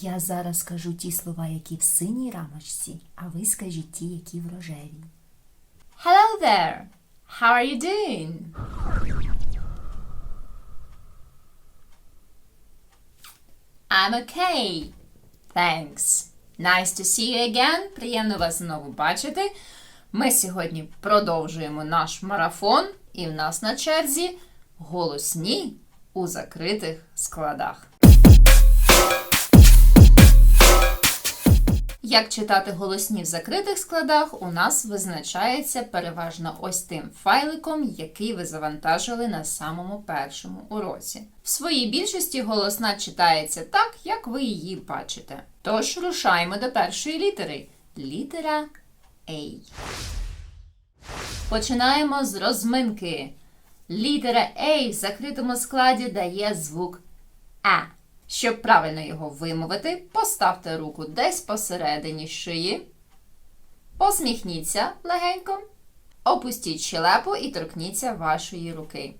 Я зараз скажу ті слова, які в синій рамочці, а ви скажіть ті, які в рожевій. Hello there. How are you doing? I'm okay. Thanks. Nice to see you again. Приємно вас знову бачити. Ми сьогодні продовжуємо наш марафон, і в нас на черзі голосні у закритих складах. Як читати голосні в закритих складах, у нас визначається переважно ось тим файликом, який ви завантажили на самому першому уроці. В своїй більшості голосна читається так, як ви її бачите. Тож рушаємо до першої літери. Літера A. Починаємо з розминки. Літера A в закритому складі дає звук А. Щоб правильно його вимовити, поставте руку десь посередині шиї, посміхніться легенько, опустіть щелепу і торкніться вашої руки.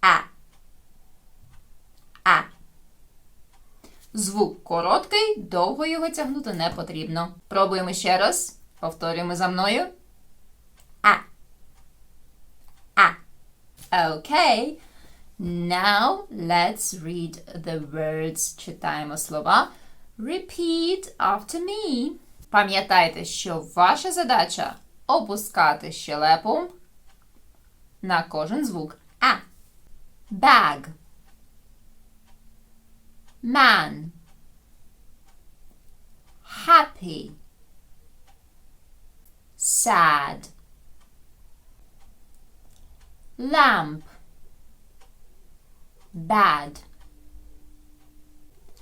А. А. Звук короткий, довго його тягнути не потрібно. Пробуємо ще раз. Повторюємо за мною. А. А. Окей. Now let's read the words. Читаємо слова. Repeat after me. Пам'ятайте, що ваша задача опускати щелепу на кожен звук. А. Bag. Man. Happy. Sad. Lamp bad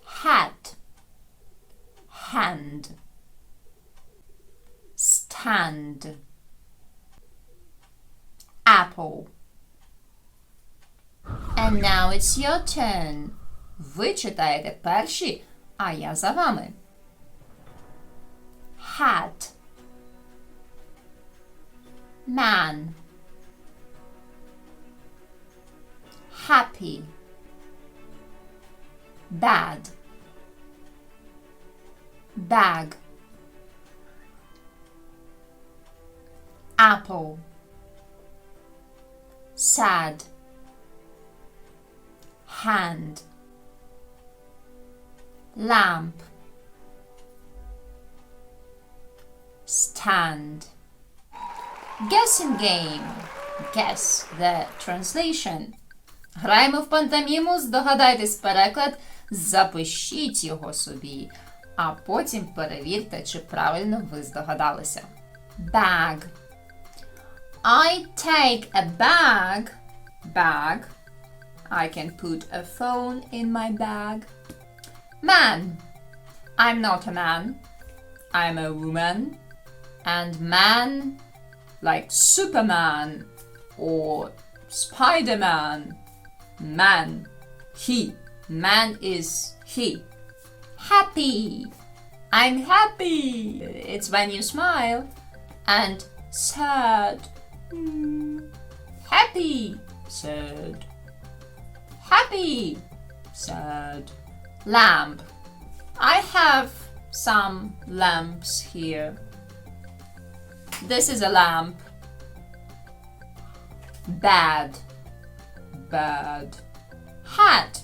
hat hand stand apple and now it's your turn ви читаєте перші а я за вами hat man happy bad bag apple sad hand lamp stand guessing game guess the translation Граємо в пантоміму, здогадайтесь переклад, запишіть його собі, а потім перевірте, чи правильно ви здогадалися. Bag. I take a bag. Bag. I can put a phone in my bag. Man. I'm not a man. I'm a woman. And man, like Superman or Spider-Man. Man. He. Man is he. Happy. I'm happy. It's when you smile. And sad. Hmm. Happy. Sad. Happy. Sad. Lamp. I have some lamps here. This is a lamp. Bad bad. Hat.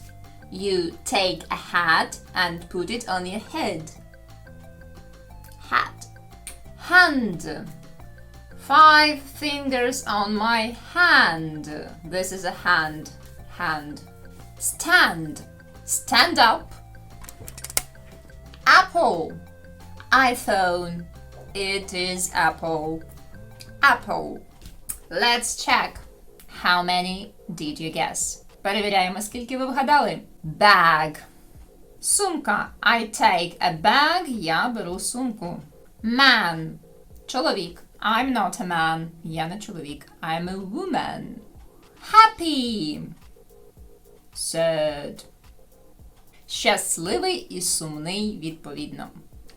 You take a hat and put it on your head. Hat. Hand. Five fingers on my hand. This is a hand. Hand. Stand. Stand up. Apple. iPhone. It is apple. Apple. Let's check. How many did you guess? Перевіряємо, скільки ви вгадали. Bag. Сумка. I take a bag. Я беру сумку. Man. Чоловік. I'm not a man. Я не чоловік. I'm a woman. Happy. Sad. Щасливий і сумний відповідно.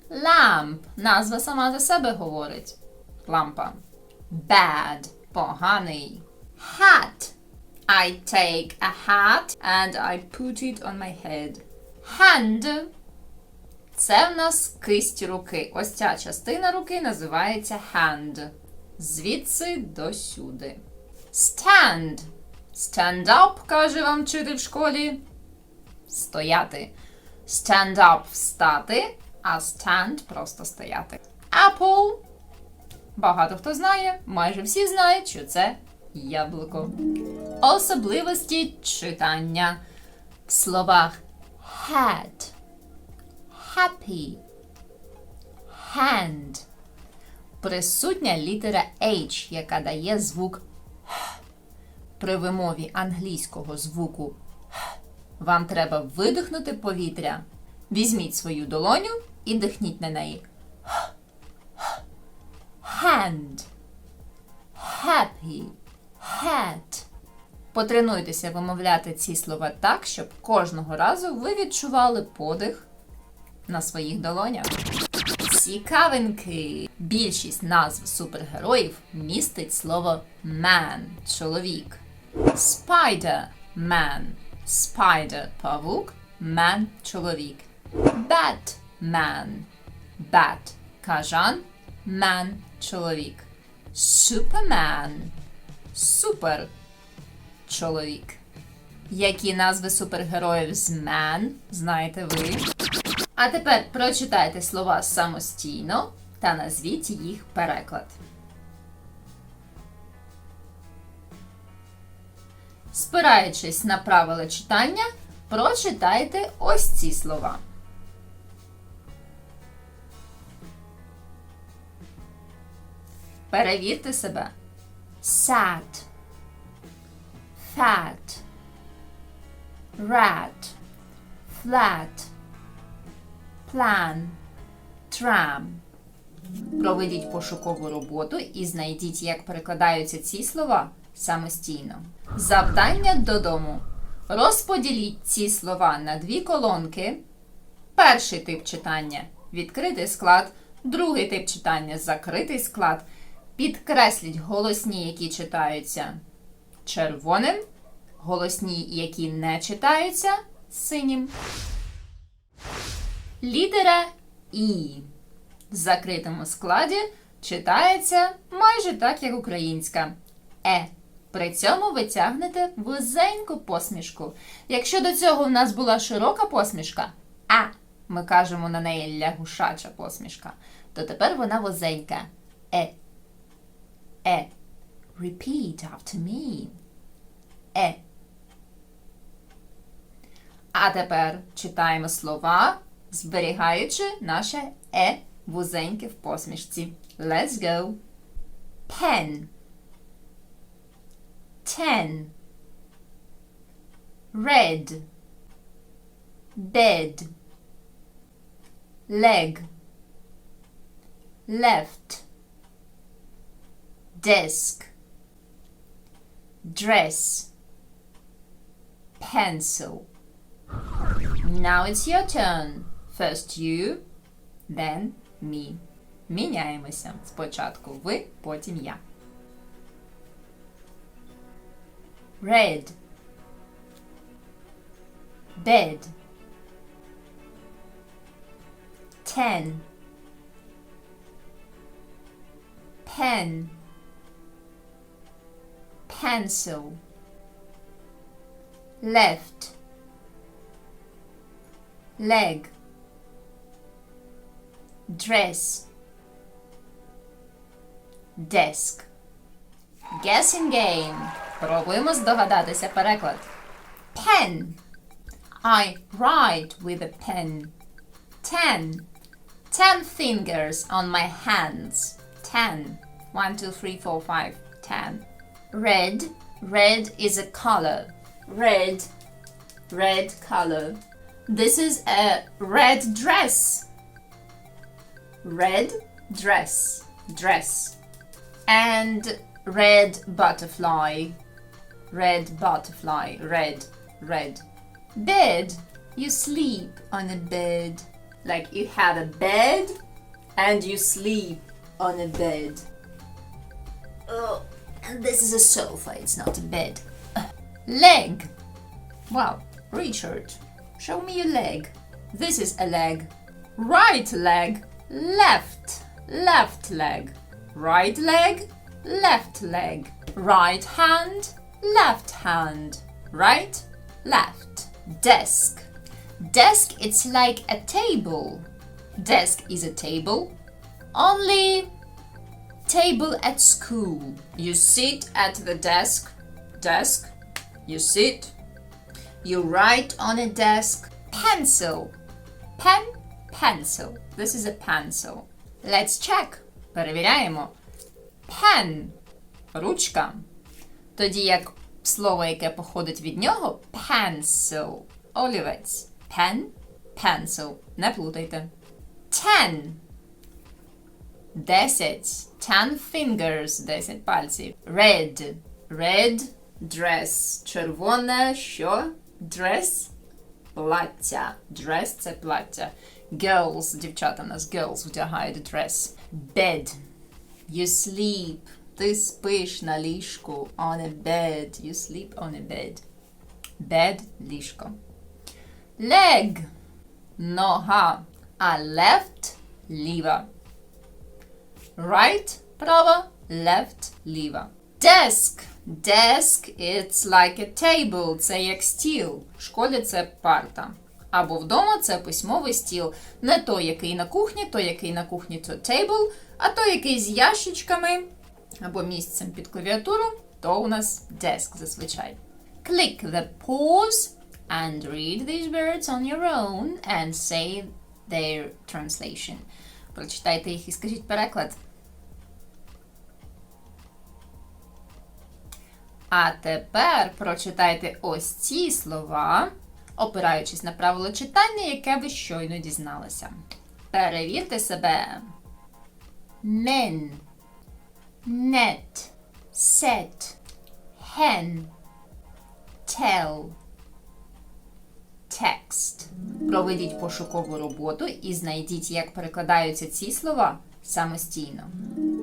Lamp. Назва сама за себе говорить. Лампа. Bad. Поганий. Hat. I take a hat and I put it on my head. Hand. Це в нас кисть руки. Ось ця частина руки називається hand. Звідси до сюди. Stand. Stand up, каже вам вчитель в школі. Стояти. Stand up встати, а stand просто стояти. Apple. Багато хто знає, майже всі знають, що це яблуко. Особливості читання в словах had, happy, hand. Присутня літера H, яка дає звук Х. При вимові англійського звуку Х вам треба видихнути повітря. Візьміть свою долоню і дихніть на неї. Hand. Happy. Hat. Потренуйтеся вимовляти ці слова так, щоб кожного разу ви відчували подих на своїх долонях. Цікавинки! Більшість назв супергероїв містить слово man – чоловік. Spider – man. Spider – павук, man – чоловік. Batman – bat – кажан, man – чоловік. Superman – супер – чоловік. Які назви супергероїв з man знаєте ви? А тепер прочитайте слова самостійно та назвіть їх переклад. Спираючись на правила читання, прочитайте ось ці слова. Перевірте себе. Sad, fat, rat, flat, plan, tram. Проведіть пошукову роботу і знайдіть, як перекладаються ці слова самостійно. Завдання додому. Розподіліть ці слова на дві колонки. Перший тип читання відкритий склад, другий тип читання закритий склад. Підкресліть голосні, які читаються червоним, голосні, які не читаються синім. Літера І в закритому складі читається майже так, як українська. Е. При цьому ви тягнете вузеньку посмішку. Якщо до цього в нас була широка посмішка, а ми кажемо на неї лягушача посмішка, то тепер вона вузенька. Е. Е. Repeat after me. Е. А тепер читаємо слова, зберігаючи наше е вузеньке в посмішці. Let's go. Pen. Ten. Red. Bed. Leg. Left. Desk. Dress. Pencil. Now it's your turn. First you, then me. Міняємося. Спочатку ви, потім я. Red. Bed. Ten. Pen. Pencil. Left. Leg. Dress. Desk. Guessing game. Пробуємо здогадатися переклад. Pen. I write with a pen. Ten. Ten fingers on my hands. Ten. One, two, three, four, five. Ten. Red. Red is a color. Red. Red color. This is a red dress. Red dress. Dress. And red butterfly. Red butterfly. Red. Red. Bed. You sleep on a bed. Like you have a bed and you sleep on a bed. Oh, this is a sofa, it's not a bed. Leg. Wow, Richard, show me your leg. This is a leg. Right leg, left, left leg. Right leg, left leg. Right hand, left hand. Right, left. Desk. Desk, it's like a table. Desk is a table. Only table at school. You sit at the desk. Desk. You sit. You write on a desk. Pencil. Pen, pencil. This is a pencil. Let's check. Перевіряємо. Pen. Ручка. Тоді як слово, яке походить від нього, pencil. Олівець. Pen, pencil. Не плутайте. Ten. Десять. Ten fingers. Десять пальців. Red. Red. Dress. Червоне. Що? Dress. Плаття. Dress – це плаття. Girls. Дівчата в нас girls вдягають dress. Bed. You sleep. Ти спиш на ліжку. On a bed. You sleep on a bed. Bed – ліжко. Leg. Нога. А left – ліва. Right – права. Left – ліва. Desk. Desk – it's like a table. Це як стіл. В школі це парта. Або вдома це письмовий стіл. Не той, який на кухні, той, який на кухні то table, а той, який з ящичками або місцем під клавіатуру, то у нас desk зазвичай. Click the pause and read these words on your own and say their translation. Прочитайте їх і скажіть переклад. А тепер прочитайте ось ці слова, опираючись на правило читання, яке ви щойно дізналися. Перевірте себе. Men, net, set, hen, tell, text. Проведіть пошукову роботу і знайдіть, як перекладаються ці слова самостійно.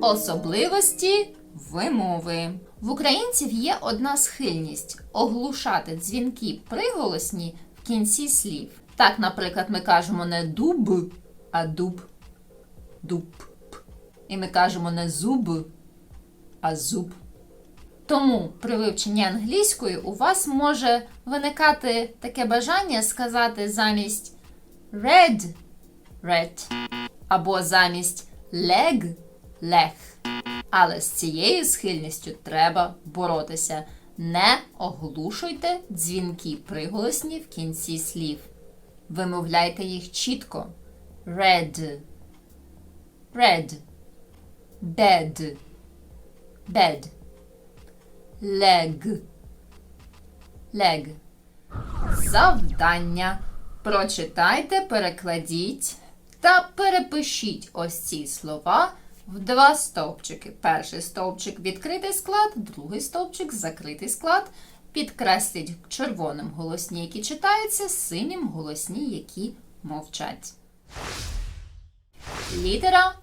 Особливості вимови. В українців є одна схильність оглушати дзвінки приголосні в кінці слів. Так, наприклад, ми кажемо не дуб, а дуб. Дуб. І ми кажемо не зуб, а зуб. Тому при вивченні англійської у вас може виникати таке бажання сказати замість red red або замість leg лег. Але з цією схильністю треба боротися. Не оглушуйте дзвінки приголосні в кінці слів. Вимовляйте їх чітко. Red. Red. Bed. Bed. Leg. Leg. Завдання. Прочитайте, перекладіть та перепишіть ось ці слова в два стовпчики. Перший стовпчик відкритий склад, другий стовпчик закритий склад. Підкресліть червоним голосні, які читаються, синім голосні, які мовчать. Літера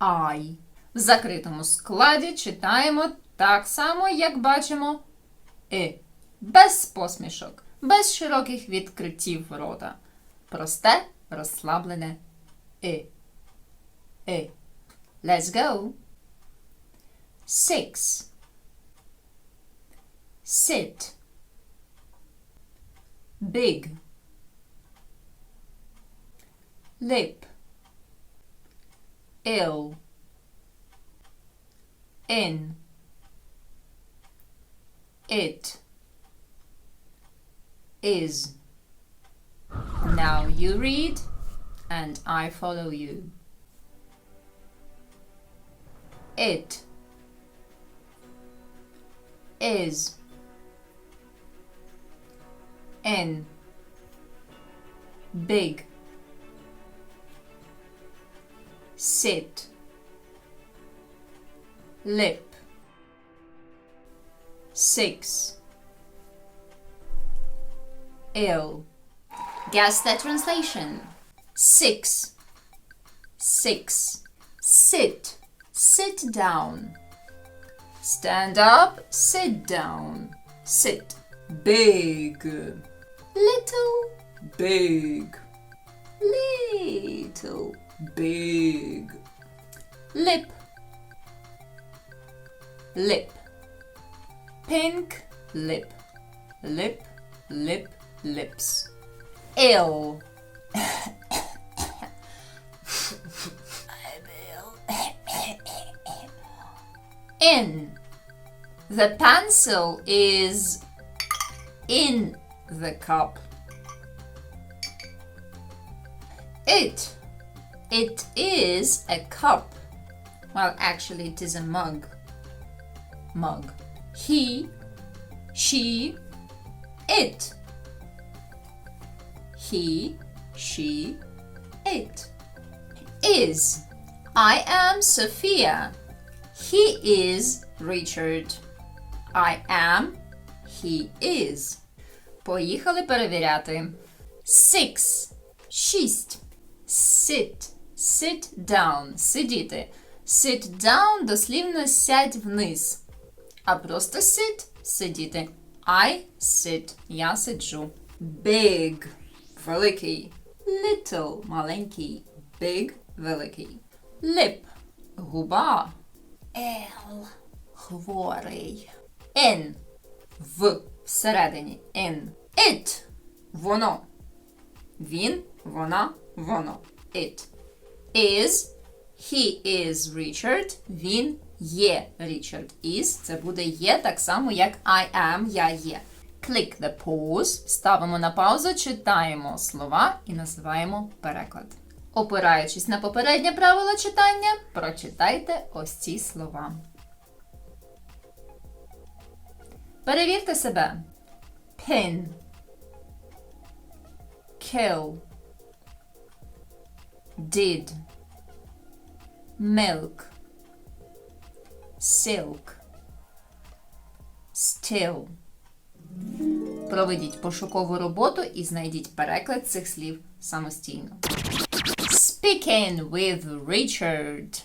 I. В закритому складі читаємо так само, як бачимо И. Без посмішок, без широких відкриттів рота. Просте, розслаблене И. И. Let's go. Six. Sit. Big. Lip. Ill. In. It. Is. Now you read and I follow you. It is. In big. Sit. Lip. Six ill guess the translation. Six. Six. Sit. Sit down. Stand up. Sit down. Sit. Big. Little. Big. Little. Big. Lip. Lip. Pink. Lip. Lip, lip, lips. Ill. In. The pencil is in the cup. It. It is a cup. Well, actually, it is a mug. Mug. He. She. It. He. She. It. Is. I am Sophia. He is Richard. I am. He is. Поїхали перевіряти. Six. Шість. Sit. Sit down. Сидіти. Sit down дослівно сядь вниз. А просто sit сидіти. I sit. Я сиджу. Big. Великий. Little. Маленький. Big. Великий. Lip. Губа. L. Хворий. In. В. Всередині. In. It. Воно. Він, вона, воно. It. Is. He is Richard. Він є Richard. Is. Це буде є так само, як I am, я є. Click the pause. Ставимо на паузу, читаємо слова і називаємо переклад. Опираючись на попереднє правило читання, прочитайте ось ці слова. Перевірте себе. Pin. Kill. Did. Milk. Silk. Still. Проведіть пошукову роботу і знайдіть переклад цих слів самостійно. Speaking with Richard.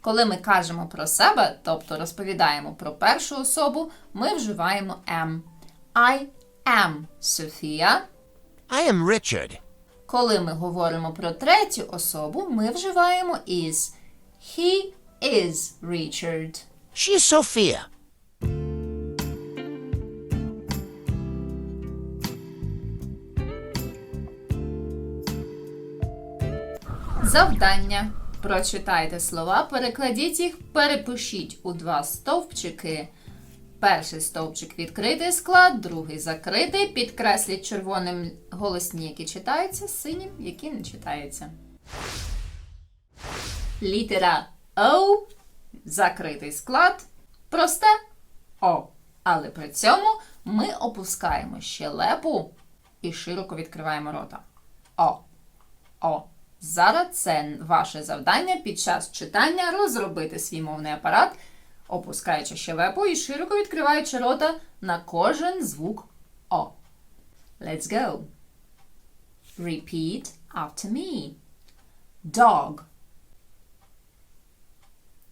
Коли ми кажемо про себе, тобто розповідаємо про першу особу, ми вживаємо am. I am Sophia. I am Richard. Коли ми говоримо про третю особу, ми вживаємо is. He is Richard. She's Sophia. Завдання. Прочитайте слова, перекладіть їх, перепишіть у два стовпчики. Перший стовпчик відкритий склад, другий закритий. Підкресліть червоним голосні, які читаються, синім, які не читаються. Літера O. Закритий склад. Просте О. Але при цьому ми опускаємо щелепу і широко відкриваємо рота. О. О. Зараз це ваше завдання під час читання розробити свій мовний апарат, опускаючи щелепу і широко відкриваючи рота на кожен звук О. Let's go. Repeat after me. Dog.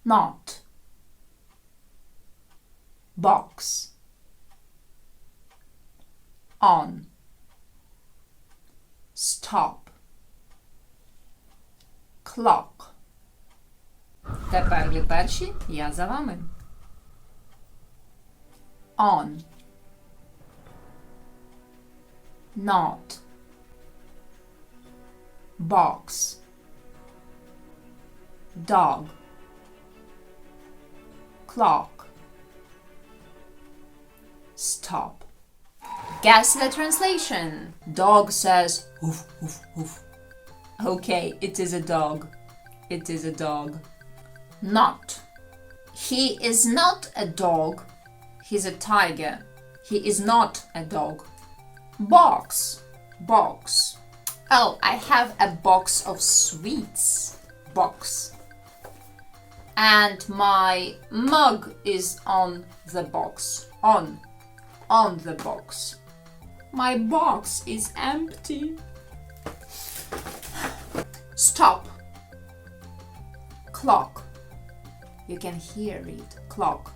Not. Box. On. Stop. Clock. Тепер ви перші, я за вами. On. Not. Box. Dog. Clock. Stop. Guess the translation. Dog says, hoof, hoof, hoof. Okay, it is a dog. It is a dog. Not. He is not a dog. He's a tiger. He is not a dog. Box. Box. Oh, I have a box of sweets. Box. And my mug is on the box. On. On the box. My box is empty Stop. Clock. You can hear it. Clock.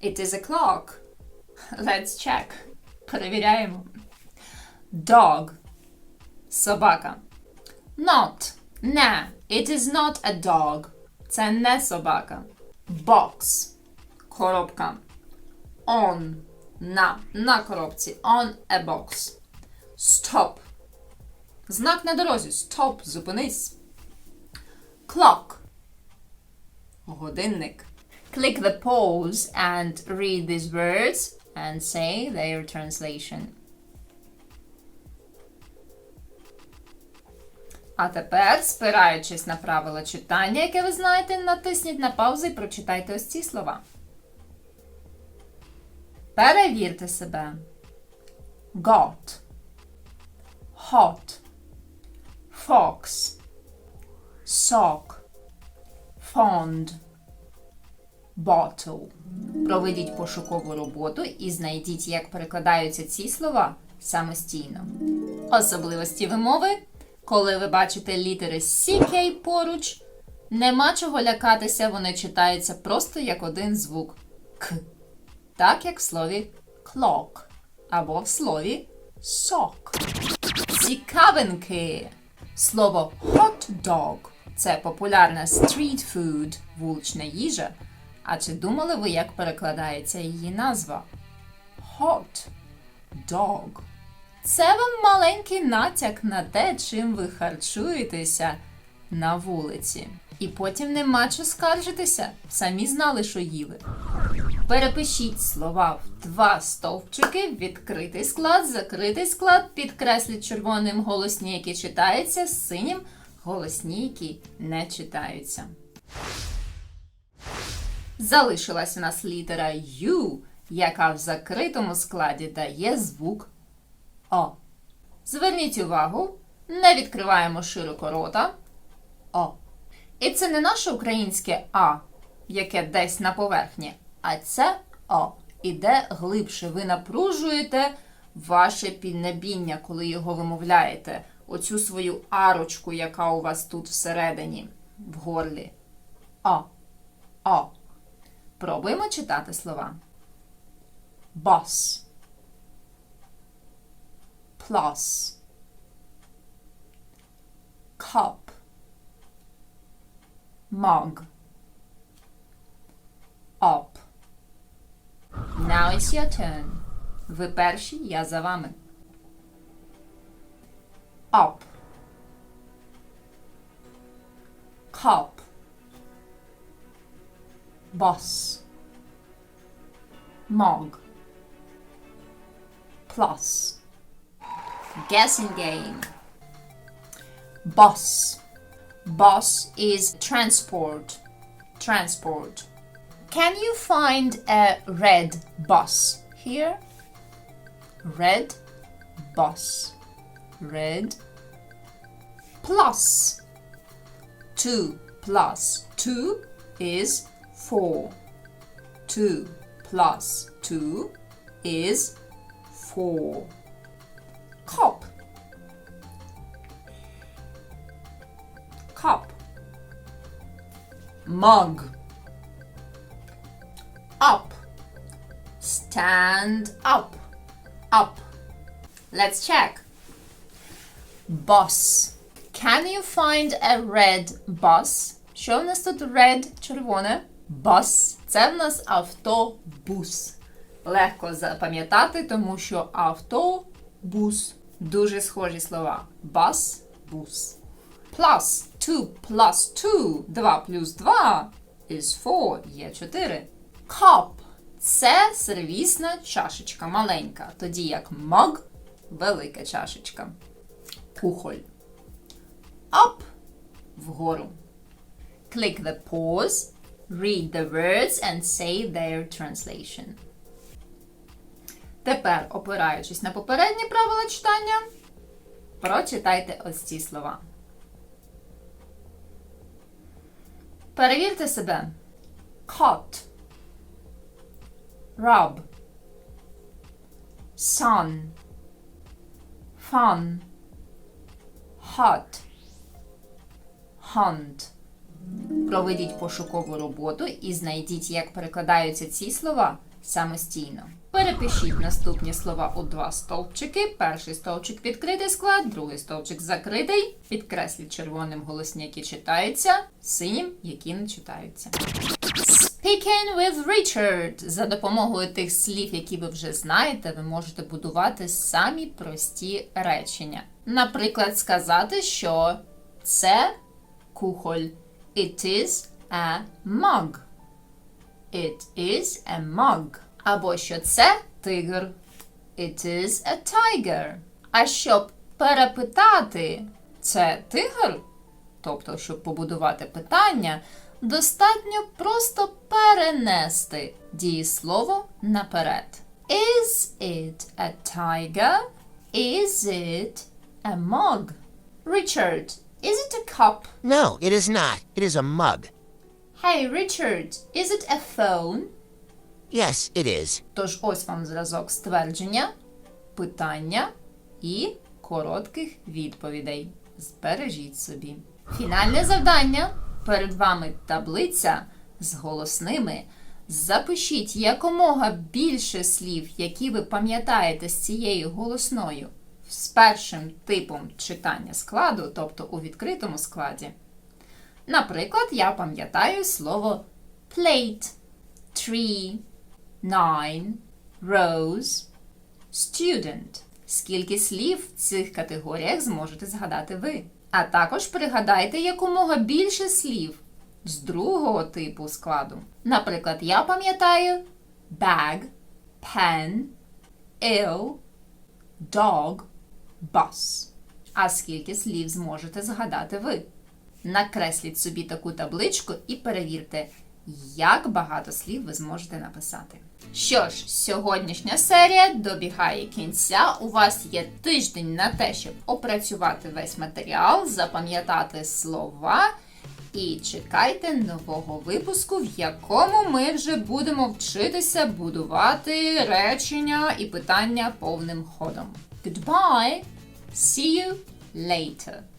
It is a clock. Let's check. Перевіряємо. Dog. Собака. Not. Не. It is not a dog. Це не собака. Box. Коробка. On. На. На коробці. On a box. Stop. Знак на дорозі. Stop. Зупинись. Clock. Годинник. Click the pause and read these words and say their translation. А тепер, спираючись на правила читання, яке ви знаєте, натисніть на паузу і прочитайте ось ці слова. Перевірте себе. Got. Hot. Fox. Sock. Fond. Bottle. Проведіть пошукову роботу і знайдіть, як перекладаються ці слова самостійно. Особливості вимови, коли ви бачите літери CK поруч, нема чого лякатися, вони читаються просто як один звук К. Так як в слові clock або в слові sock. Цікавинки. Слово hot dog це популярна street food, вулична їжа. А чи думали ви, як перекладається її назва? Hot dog. Це вам маленький натяк на те, чим ви харчуєтеся на вулиці. І потім нема чого скаржитися. Самі знали, що їли. Перепишіть слова в два стовпчики, відкритий склад, закритий склад, підкресліть червоним голосні, які читаються, синім голосні, які не читаються. Залишилась у нас літера U, яка в закритому складі дає звук О. Зверніть увагу, не відкриваємо широко рота. О. І це не наше українське А, яке десь на поверхні, а це О. Іде глибше. Ви напружуєте ваше піднебіння, коли його вимовляєте. Оцю свою арочку, яка у вас тут всередині, в горлі. О. О. Пробуємо читати слова. Boss. Plus. Cup. Mug. Up. Now it's your turn. Ви перші, я за вами. Up. Cup. Boss. Mog. Plus. Guessing game. Boss. Boss is transport. Transport. Can you find a red bus here? Red bus. Red plus. Two plus two is four. Two plus two is four. Cop. Cup. Mug. Up. Stand up. Up. Let's check. Bus. Can you find a red bus? Що в нас тут red червоне? Bus. Це в нас автобус. Легко запам'ятати, тому що автобус. Дуже схожі слова. Bus, бус. Plus 2 plus 2. 2 плюс 2 is 4. Є 4. Cup. Це сервісна чашечка маленька. Тоді як mug – велика чашечка. Кухоль. Up – вгору. Click the pause, read the words and say their translation. Тепер, опираючись на попередні правила читання, прочитайте ось ці слова. Перевірте себе. Cot. Rub. Sun. Fun. Hot. Hunt. Проведіть пошукову роботу і знайдіть, як перекладаються ці слова самостійно. Перепишіть наступні слова у два стовпчики. Перший стовпчик відкритий склад, другий стовпчик закритий. Підкресліть червоним голосні, які читаються, синім, які не читаються. Speaking with Richard. За допомогою тих слів, які ви вже знаєте, ви можете будувати самі прості речення. Наприклад, сказати, що це кухоль. It is a mug. It is a mug. Або що це тигр. It is a tiger. А щоб перепитати, це тигр? Тобто, щоб побудувати питання, достатньо просто перенести дієслово наперед. Is it a tiger? Is it a mug? Richard, is it a cup? No, it is not. It is a mug. Hey, Richard, is it a phone? Yes, it is. Тож ось вам зразок ствердження, питання і коротких відповідей. Збережіть собі. Фінальне завдання. Перед вами таблиця з голосними. Запишіть якомога більше слів, які ви пам'ятаєте з цією голосною, з першим типом читання складу, тобто у відкритому складі. Наприклад, я пам'ятаю слово plate, tree, nine, rose, student. Скільки слів в цих категоріях зможете згадати ви? А також пригадайте якомога більше слів з другого типу складу. Наприклад, я пам'ятаю bag, pen, ill, dog, bus. А скільки слів зможете згадати ви? Накресліть собі таку табличку і перевірте, як багато слів ви зможете написати. Що ж, сьогоднішня серія добігає кінця. У вас є тиждень на те, щоб опрацювати весь матеріал, запам'ятати слова. І чекайте нового випуску, в якому ми вже будемо вчитися будувати речення і питання повним ходом. Goodbye! See you later!